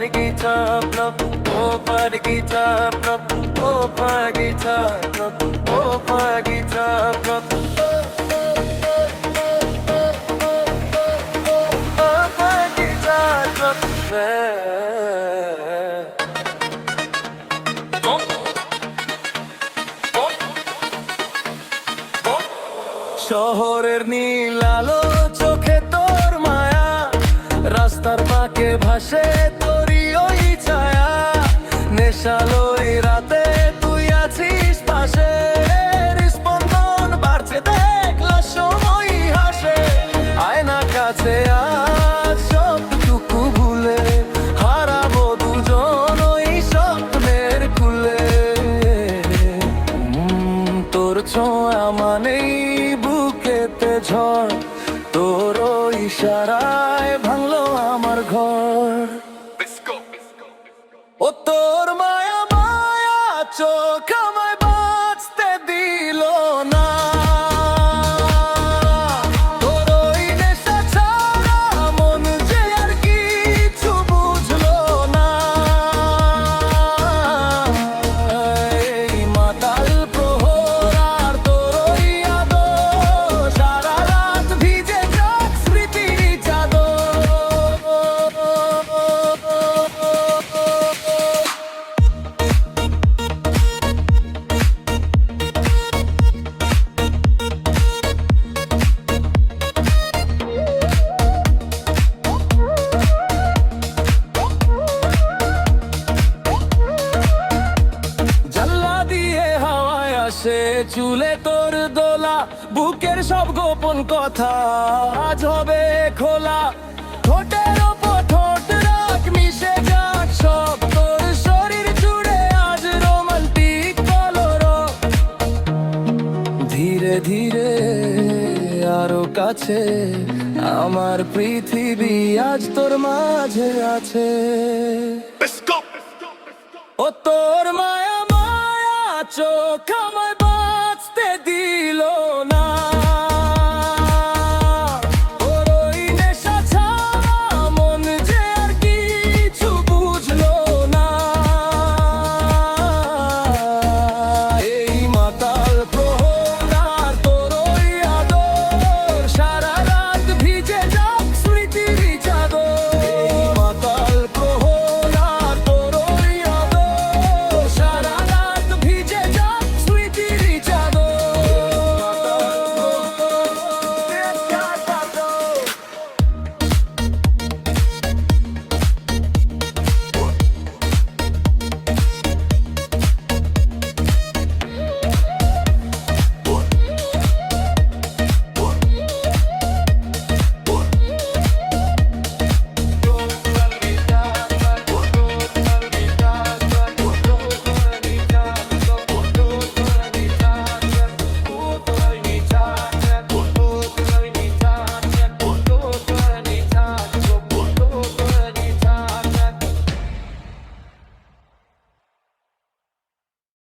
oh guitar, plop, oh my guitar, plop, oh my guitar, plop. Oh my guitar, plop, yeah. শহরের নীল আলো চোখে তোর মায়া রাস্তার মাকে ভাসে নেশালো এই রাতে তুই আছিস পাশে। স্পন্দন বাড়ছে দেখলা সময় হাসে। আয়না কাছে আজ সবটুকু ভুলে হারাবো দুজন ওই স্বপ্নের উম, তোর ছোঁয়া মানেই বুকেতে ঝড় তোর ইশারায় আসে চুলে তোর দোলা বুকের সব গোপন কথা আজ হবে খোলা। ঠোঁটের ওপর ঠোঁট রাখ মিশে যাক সব। তোর শরীর জুড়ে আজ রোমান্টিক কলর ধীরে ধীরে আরও কাছে আমার পৃথিবী আজ তোর মাঝে আছে। ও তোর মায়া চোখ আমায় বাঁচতে দিল